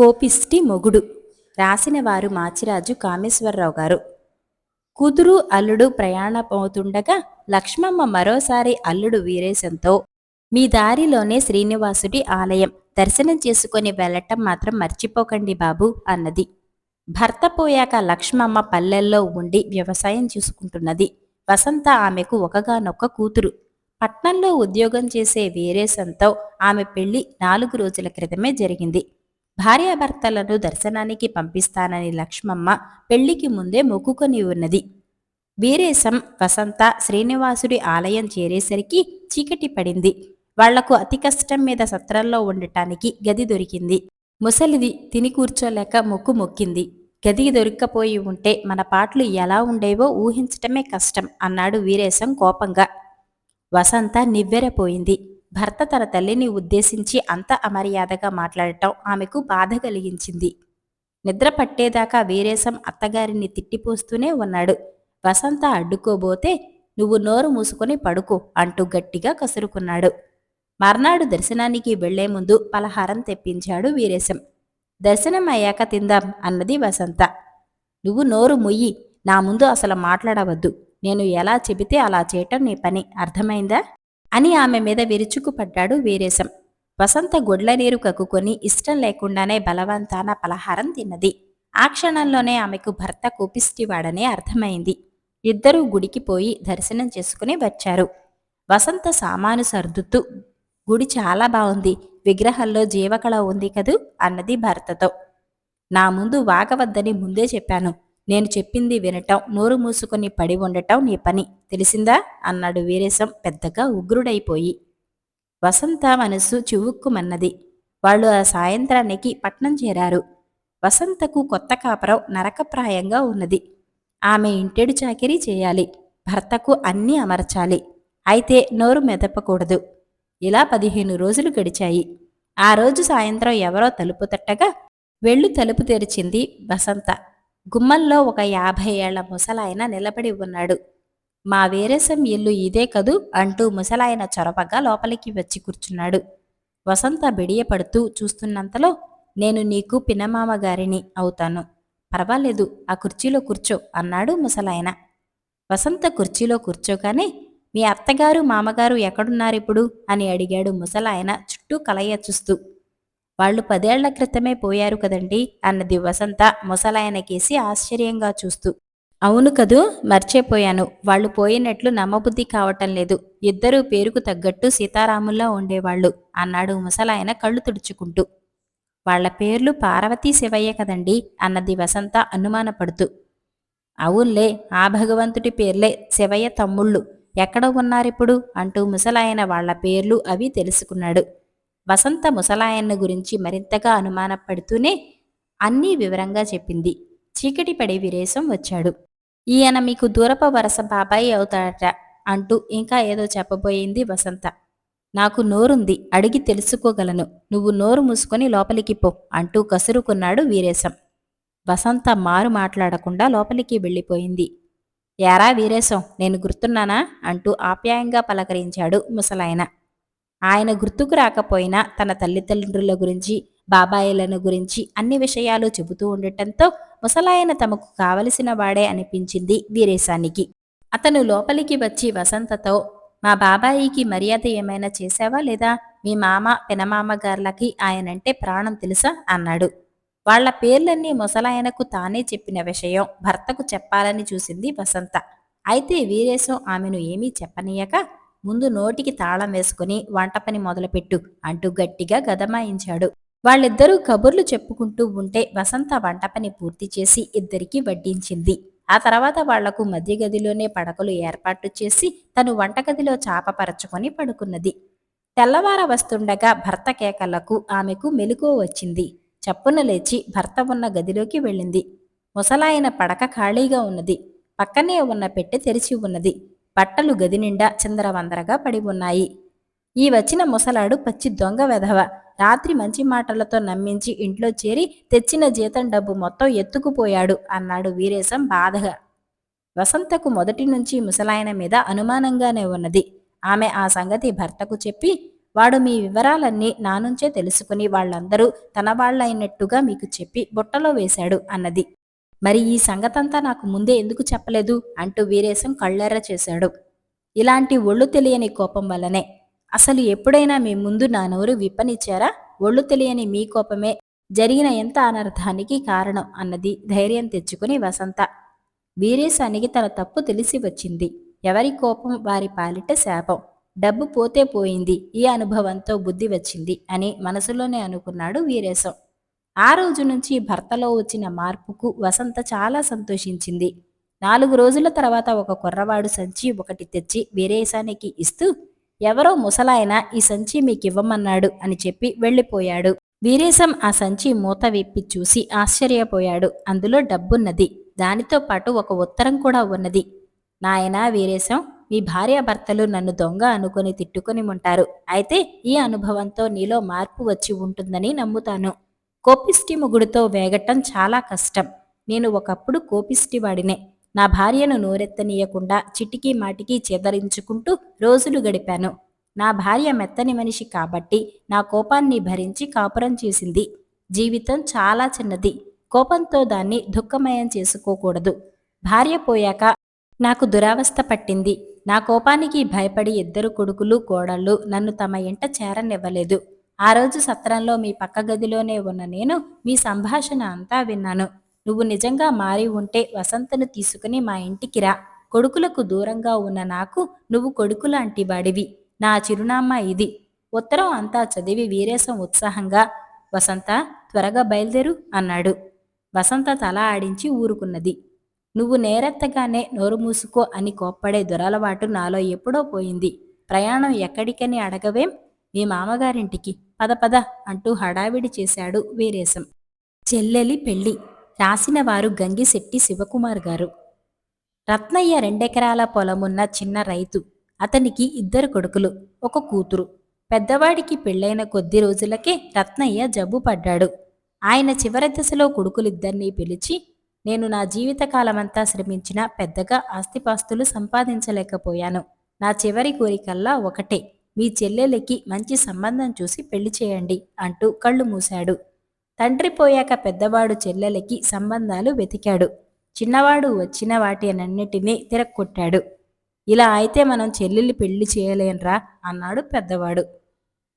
కోపిష్టి మొగుడు. రాసినవారు మాచిరాజు కామేశ్వరరావు గారు. కూతురు అల్లుడు ప్రయాణమవుతుండగా లక్ష్మమ్మ మరోసారి అల్లుడు వీరేశంతో మీ దారిలోనే శ్రీనివాసుడి ఆలయం. దర్శనం చేసుకుని వెళ్ళటం మాత్రం మర్చిపోకండి బాబు అన్నది. భర్త పోయాక లక్ష్మమ్మ పల్లెల్లో ఉండి వ్యవసాయం చూసుకుంటున్నది. వసంత ఆమెకు ఒకగానొక్క కూతురు. పట్నంలో ఉద్యోగం చేసే వీరేశంతో ఆమె పెళ్ళి నాలుగు రోజుల క్రితమే జరిగింది. భార్యాభర్తలను దర్శనానికి పంపిస్తానని లక్ష్మమ్మ పెళ్ళికి ముందే మొక్కుకొని ఉన్నది వీరేశం వసంత శ్రీనివాసుడి ఆలయం చేరేసరికి చీకటి పడింది. వాళ్ళకు అతి కష్టం మీద సత్రంలో ఉండటానికి గది దొరికింది. ముసలిది తిని కూర్చోలేక మొక్కు మొక్కింది. గది దొరిక్కపోయి ఉంటే మన పాటలు ఎలా ఉండేవో ఊహించటమే కష్టం అన్నాడు వీరేశం కోపంగా. వసంత నివ్వెరపోయింది. భర్త తన తల్లిని ఉద్దేశించి అంత అమర్యాదగా మాట్లాడటం ఆమెకు బాధ కలిగించింది. నిద్ర పట్టేదాకా వీరేశం అత్తగారిని తిట్టిపోస్తూనే ఉన్నాడు. వసంత అడ్డుకోబోతే నువ్వు నోరు మూసుకొని పడుకో అంటూ గట్టిగా కసురుకున్నాడు. మర్నాడు దర్శనానికి వెళ్ళే ముందు పలహారం తెప్పించాడు వీరేశం. దర్శనం అయ్యాక తిందాం అన్నది వసంత. నువ్వు నోరు ముయ్యి నా ముందు అసలు మాట్లాడవద్దు. నేను ఎలా చెబితే అలా చేయటం నీ పని. అర్థమైందా? అని ఆమె మీద విరుచుకుపడ్డాడు వీరేశం. వసంత గొడ్ల నీరు కక్కుకొని ఇష్టం లేకుండానే బలవంతాన పలహారం తిన్నది. ఆ క్షణంలోనే ఆమెకు భర్త కోపిష్టివాడనే అర్థమైంది. ఇద్దరూ గుడికి పోయి దర్శనం చేసుకుని వచ్చారు. వసంత సామాను సర్దుతూ గుడి చాలా బాగుంది విగ్రహంలో జీవకళ ఉంది కదూ? అన్నది భర్తతో. నా ముందు వాగవద్దని ముందే చెప్పాను. నేను చెప్పింది వినటం నోరు మూసుకొని పడి ఉండటం నీ పని. తెలిసిందా? అన్నాడు వీరేశం పెద్దగా ఉగ్రుడైపోయి. వసంత మనసు చివుక్కుమన్నది. వాళ్ళు ఆ సాయంత్రానికి పట్నం చేరారు. వసంతకు కొత్త కాపురం నరకప్రాయంగా ఉన్నది. ఆమె ఇంటెడు చాకిరీ చేయాలి. భర్తకు అన్నీ అమర్చాలి. అయితే నోరు మెదపకూడదు. ఇలా పదిహేను రోజులు గడిచాయి. ఆ రోజు సాయంత్రం ఎవరో తలుపు తట్టగా వెళ్ళు తలుపు తెరిచింది వసంత. గుమ్మల్లో ఒక యాభై ఏళ్ళ ముసలాయన నిలబడి ఉన్నాడు. మా వేరేసం ఇల్లు ఇదే కదూ అంటూ ముసలాయన చొరవగా లోపలికి వచ్చి కూర్చున్నాడు. వసంత బిడియపడుతూ చూస్తున్నంతలో నేను నీకు పినమామ గారిని అవుతాను. పర్వాలేదు ఆ కుర్చీలో కూర్చో అన్నాడు ముసలాయన. వసంత కుర్చీలో కూర్చోగానే మీ అత్తగారు మామగారు ఎక్కడున్నారిప్పుడు? అని అడిగాడు ముసలాయన చుట్టూ కలయ చూస్తూ. వాళ్ళు పదేళ్ళ క్రితమే పోయారు కదండి అన్నది వసంత ముసలాయనకేసి ఆశ్చర్యంగా చూస్తూ. అవును కదూ మర్చిపోయాను. వాళ్ళు పోయినట్లు నమ్మబుద్ధి కావటం లేదు. ఇద్దరూ పేరుకు తగ్గట్టు సీతారాముల్లా ఉండేవాళ్ళు అన్నాడు ముసలాయన కళ్ళు తుడుచుకుంటూ. వాళ్ళ పేర్లు పార్వతీ శివయ్య కదండి అన్నది వసంత అనుమానపడుతూ. అవునులే ఆ భగవంతుడి పేర్లే శివయ్య తమ్ముళ్ళు. ఎక్కడ ఉన్నారిప్పుడు? అంటూ ముసలాయన వాళ్ళ పేర్లు అవి తెలుసుకున్నాడు. వసంత ముసలాయన్న గురించి మరింతగా అనుమానపడుతూనే అన్నీ వివరంగా చెప్పింది. చీకటి పడి వీరేశం వచ్చాడు. ఈయన మీకు దూరప వరస బాబాయి అవుతాడట అంటూ ఇంకా ఏదో చెప్పబోయింది వసంత. నాకు నోరుంది అడిగి తెలుసుకోగలను. నువ్వు నోరు మూసుకొని లోపలికి పో అంటూ కసురుకున్నాడు వీరేశం. వసంత మారు మాట్లాడకుండా లోపలికి వెళ్ళిపోయింది. యారా వీరేశం నేను గుర్తున్నానా? అంటూ ఆప్యాయంగా పలకరించాడు ముసలాయన. ఆయన గుర్తుకు రాకపోయినా తన తల్లిదండ్రుల గురించి బాబాయిలను గురించి అన్ని విషయాలు చెబుతూ ఉండటంతో ముసలాయన తమకు కావలసిన వాడే అనిపించింది వీరేశానికి. అతను లోపలికి వచ్చి వసంతతో మా బాబాయికి మర్యాద ఏమైనా చేశావా లేదా? మీ మామ పెనమామ గార్లకి ఆయనంటే ప్రాణం తెలుసా? అన్నాడు. వాళ్ళ పేర్లన్నీ ముసలాయనకు తానే చెప్పిన విషయం భర్తకు చెప్పాలని చూసింది వసంత. అయితే వీరేశం ఆమెను ఏమీ చెప్పనీయక ముందు నోటికి తాళం వేసుకుని వంట పని మొదలుపెట్టు అంటూ గట్టిగా గదమాయించాడు. వాళ్ళిద్దరూ కబుర్లు చెప్పుకుంటూ ఉంటే వసంత వంట పని పూర్తి చేసి ఇద్దరికీ వడ్డించింది. ఆ తర్వాత వాళ్ళకు మధ్య గదిలోనే పడకలు ఏర్పాటు చేసి తను వంటగదిలో చాపపరచుకొని పడుకున్నది. తెల్లవార వస్తుండగా భర్త కేకలకు ఆమెకు మెలుకో వచ్చింది. చప్పున లేచి భర్త ఉన్న గదిలోకి వెళ్ళింది. ముసలాయన పడక ఖాళీగా ఉన్నది. పక్కనే ఉన్న పెట్టె తెరిచి ఉన్నది. బట్టలు గది నిండా చిందరవందరగా పడి ఉన్నాయి ఈ వచ్చిన ముసలాడు పచ్చి దొంగ వెధవ. రాత్రి మంచి మాటలతో నమ్మించి ఇంట్లో చేరి తెచ్చిన జీతం డబ్బు మొత్తం ఎత్తుకుపోయాడు అన్నాడు వీరేశం బాధగా. వసంతకు మొదటి నుంచి ముసలాయన మీద అనుమానంగానే ఉన్నది. ఆమె ఆ సంగతి భర్తకు చెప్పి వాడు మీ వివరాలన్నీ నా నుంచే తెలుసుకుని వాళ్ళందరూ తన వాళ్ళైనట్టుగా మీకు చెప్పి బుట్టలో వేశాడు అన్నది. మరి ఈ సంగతంతా నాకు ముందే ఎందుకు చెప్పలేదు? అంటూ వీరేశం కళ్ళెర్ర చేశాడు. ఇలాంటి ఒళ్ళు తెలియని కోపం వల్లనే. అసలు ఎప్పుడైనా మీ ముందు నా నోరు విప్పనిచ్చారా? ఒళ్ళు తెలియని మీ కోపమే. జరిగిన ఎంత అనర్థానికి కారణం? అన్నది ధైర్యం తెచ్చుకుని వసంత. వీరేశానికి తన తప్పు తెలిసి వచ్చింది. ఎవరి కోపం వారి పాలిట శాపం. డబ్బు పోతే పోయింది. ఈ అనుభవంతో బుద్ధి వచ్చింది అని మనసులోనే అనుకున్నాడు వీరేశం. ఆ రోజు నుంచి భర్తలో వచ్చిన మార్పుకు వసంత చాలా సంతోషించింది. నాలుగు రోజుల తర్వాత ఒక కుర్రవాడు సంచి ఒకటి తెచ్చి వీరేశానికి ఇస్తూ ఎవరో ముసలాయన ఈ సంచి మీకివ్వమన్నాడు అని చెప్పి వెళ్ళిపోయాడు. వీరేశం ఆ సంచి మూత విప్పి చూసి ఆశ్చర్యపోయాడు. అందులో డబ్బున్నది. దానితో పాటు ఒక ఉత్తరం కూడా ఉన్నది. నాయనా వీరేశం మీ భార్యాభర్తలు నన్ను దొంగ అనుకుని తిట్టుకుని ఉంటారు. అయితే ఈ అనుభవంతో నీలో మార్పు వచ్చి ఉంటుందని నమ్ముతాను. కోపిష్టి మొగుడితో వేగటం చాలా కష్టం. నేను ఒకప్పుడు కోపిష్టి వాడినే. నా భార్యను నోరెత్తనీయకుండా చిటికీ మాటికి చెదరించుకుంటూ రోజులు గడిపాను. నా భార్య మెత్తని మనిషి కాబట్టి నా కోపాన్ని భరించి కాపురం చేసింది. జీవితం చాలా చిన్నది. కోపంతో దాన్ని దుఃఖమయం చేసుకోకూడదు. భార్య పోయాక నాకు దురావస్థ పట్టింది. నా కోపానికి భయపడి ఇద్దరు కొడుకులు కోడళ్ళు నన్ను తమ ఇంట చేరనివ్వలేదు. ఆ రోజు సత్రంలో మీ పక్క గదిలోనే ఉన్న నేను మీ సంభాషణ అంతా విన్నాను. నువ్వు నిజంగా మారి ఉంటే వసంతను తీసుకుని మా ఇంటికి రా. కొడుకులకు దూరంగా ఉన్న నాకు నువ్వు కొడుకులాంటి వాడివి. నా చిరునామా ఇది. ఉత్తరం అంతా చదివి వీరేశం ఉత్సాహంగా వసంత త్వరగా బయలుదేరు అన్నాడు. వసంత తల ఆడించి ఊరుకున్నది. నువ్వు నేరెత్తగానే నోరు మూసుకో అని కోప్పడే దురలవాటు నాలో ఎప్పుడో పోయింది. ప్రయాణం ఎక్కడికని అడగవేం? మీ మామగారింటికి. పద పద అంటూ హడావిడి చేశాడు వీరేశం. చెల్లెలి పెళ్ళి రాసినవారు గంగిశెట్టి శివకుమార్ గారు. రత్నయ్య రెండెకరాల పొలమున్న చిన్న రైతు అతనికి ఇద్దరు కొడుకులు ఒక కూతురు. పెద్దవాడికి పెళ్ళైన కొద్ది రోజులకే రత్నయ్య జబ్బు పడ్డాడు. ఆయన చివరి దశలో కొడుకులిద్దరినీ పిలిచి నేను నా జీవితకాలమంతా శ్రమించిన పెద్దగా ఆస్తిపాస్తులు సంపాదించలేకపోయాను. నా చివరి కోరికల్లా ఒకటే. మీ చెల్లెలకి మంచి సంబంధం చూసి పెళ్ళి చేయండి అంటూ కళ్ళు మూశాడు. తండ్రి పోయాక పెద్దవాడు చెల్లెలకి సంబంధాలు వెతికాడు. చిన్నవాడు వచ్చిన వాటినన్నిటినీ తిరక్కొట్టాడు. ఇలా అయితే మనం చెల్లెలు పెళ్ళి చేయలేనరా అన్నాడు పెద్దవాడు.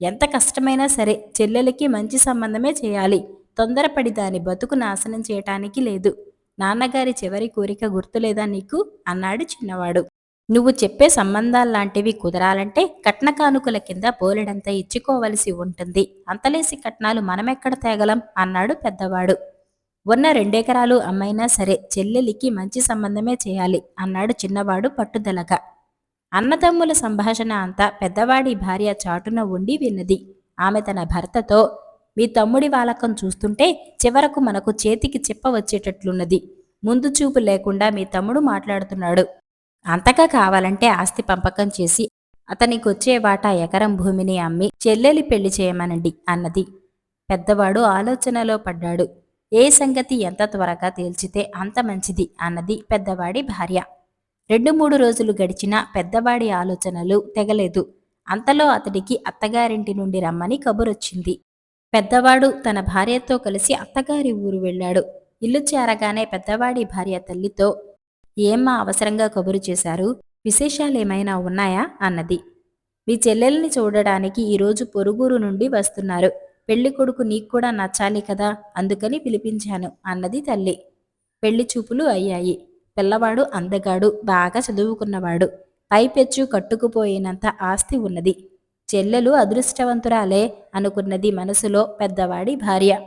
ఎంత కష్టమైనా సరే చెల్లెలకి మంచి సంబంధమే చేయాలి. తొందరపడి దాని బతుకు నాశనం చేయటానికి లేదు. నాన్నగారి చివరి కోరిక గుర్తులేదా నీకు? అన్నాడు చిన్నవాడు. నువ్వు చెప్పే సంబంధాల్లాంటివి కుదరాలంటే కట్న కానుకల కింద బోలెడంత ఇచ్చుకోవలసి ఉంటుంది. అంతలేసి కట్నాలు మనమెక్కడ తేగలం? అన్నాడు పెద్దవాడు. ఉన్న రెండెకరాలు అమ్మైనా సరే చెల్లెలికి మంచి సంబంధమే చేయాలి అన్నాడు చిన్నవాడు పట్టుదలగా. అన్నదమ్ముల సంభాషణ అంతా పెద్దవాడి భార్య చాటున ఉండి విన్నది. ఆమె తన భర్తతో మీ తమ్ముడి వాలకం చూస్తుంటే చివరకు మనకు చేతికి చెప్ప వచ్చేటట్లున్నది. ముందు చూపు లేకుండా మీ తమ్ముడు మాట్లాడుతున్నాడు. అంతగా కావాలంటే ఆస్తి పంపకం చేసి అతనికొచ్చే వాటా ఎకరం భూమిని అమ్మి చెల్లెలి పెళ్ళి చేయమనండి అన్నది. పెద్దవాడు ఆలోచనలో పడ్డాడు. ఏ సంగతి ఎంత త్వరగా తేల్చితే అంత మంచిది అన్నది పెద్దవాడి భార్య. రెండు మూడు రోజులు గడిచినా పెద్దవాడి ఆలోచనలు తెగలేదు. అంతలో అతడికి అత్తగారింటి నుండి రమ్మని కబురొచ్చింది. పెద్దవాడు తన భార్యతో కలిసి అత్తగారి ఊరు వెళ్ళాడు. ఇల్లు చేరగానే పెద్దవాడి భార్య తల్లితో ఏమ్మా అవసరంగా కబురు చేశారు? విశేషాలేమైనా ఉన్నాయా? అన్నది. మీ చెల్లెల్ని చూడడానికి ఈరోజు పొరుగురు నుండి వస్తున్నారు. పెళ్ళి కొడుకు నీకు కూడా నచ్చాలి కదా? అందుకని పిలిపించాను అన్నది తల్లి. పెళ్ళి చూపులు అయ్యాయి. పిల్లవాడు అందగాడు బాగా చదువుకున్నవాడు. పైపెచ్చు కట్టుకుపోయినంత ఆస్తి ఉన్నది. చెల్లెలు అదృష్టవంతురాలే అనుకున్నది మనసులో పెద్దవాడి భార్య.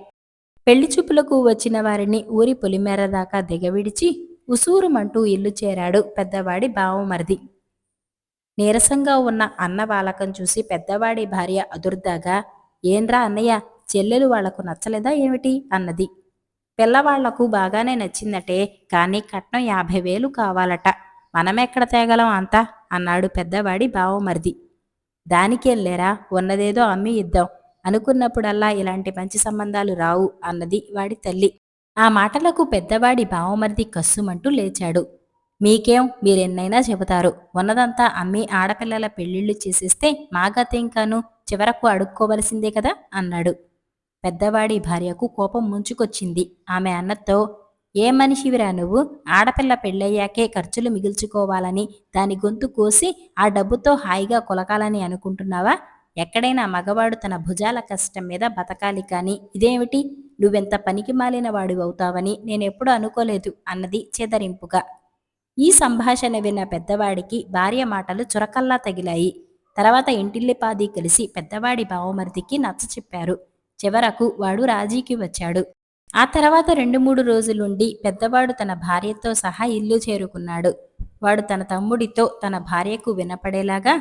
పెళ్ళి చూపులకు వచ్చిన వారిని ఊరి పొలిమేర దాకా దిగవిడిచి ఉసూరుమంటూ ఇల్లు చేరాడు పెద్దవాడి బావమరిది. నీరసంగా ఉన్న అన్న వాలకం చూసి పెద్దవాడి భార్య అదుర్దాగా ఏంరా అన్నయ్య చెల్లెలు వాళ్ళకు నచ్చలేదా ఏమిటి? అన్నది. పిల్లవాళ్ళకు బాగానే నచ్చిందటే కానీ కట్నం యాభై వేలు కావాలట. మనమెక్కడ తేగలం అంతా? అన్నాడు పెద్దవాడి బావమరిది. దానికేం లేరా ఉన్నదేదో అమ్మి ఇద్దాం. అనుకున్నప్పుడల్లా ఇలాంటి మంచి సంబంధాలు రావు అన్నది వాడి తల్లి. ఆ మాటలకు పెద్దవాడి బావమరిది కస్సుమంటూ లేచాడు. మీకేం? మీరెన్నైనా చెబుతారు. ఉన్నదంతా అమ్మి ఆడపిల్లల పెళ్ళిళ్ళు చేసేస్తే మా కాను చివరకు అడుక్కోవలసిందే కదా? అన్నాడు. పెద్దవాడి భార్యకు కోపం ముంచుకొచ్చింది. ఆమె అన్నతో ఏ మనిషివిరా నువ్వు? ఆడపిల్ల పెళ్ళయ్యాకే ఖర్చులు మిగిల్చుకోవాలని దాని గొంతు కోసి ఆ డబ్బుతో హాయిగా కొలకాలని అనుకుంటున్నావా? ఎక్కడైనా మగవాడు తన భుజాల కష్టం మీద బతకాలి కానీ ఇదేమిటి? నువ్వెంత పనికి మాలిన వాడివి అవుతావని నేనెప్పుడు అనుకోలేదు అన్నది చేదరింపుగా. ఈ సంభాషణ విన్న పెద్దవాడికి భార్య మాటలు చురకల్లా తగిలాయి. తర్వాత ఇంటిల్లిపాది కలిసి పెద్దవాడి బావమరిదికి నచ్చ చెప్పారు. చివరకు వాడు రాజీకి వచ్చాడు. ఆ తర్వాత రెండు మూడు రోజులుండి పెద్దవాడు తన భార్యతో సహా ఇల్లు చేరుకున్నాడు. వాడు తన తమ్ముడితో తన భార్యకు వినపడేలాగా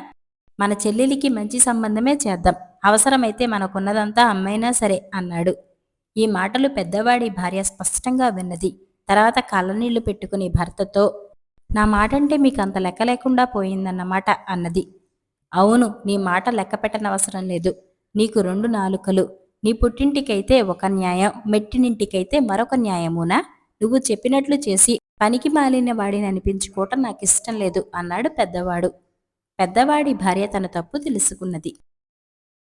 మన చెల్లెలికి మంచి సంబంధమే చేద్దాం. అవసరమైతే మనకున్నదంతా అమ్మైనా సరే అన్నాడు. ఈ మాటలు పెద్దవాడి భార్య స్పష్టంగా విన్నది. తర్వాత కళ్ళనీళ్ళు పెట్టుకుని భర్తతో నా మాటంటే మీకు అంత లెక్క లేకుండా పోయిందన్నమాట అన్నది. అవును నీ మాట లెక్క పెట్టనవసరం లేదు. నీకు రెండు నాలుకలు. నీ పుట్టింటికైతే ఒక న్యాయం మెట్టినింటికైతే మరొక న్యాయమునా? నువ్వు చెప్పినట్లు చేసి పనికి మాలిన వాడిని అనిపించుకోవటం నాకు ఇష్టం లేదు అన్నాడు పెద్దవాడు. పెద్దవాడి భార్య తన తప్పు తెలుసుకున్నది.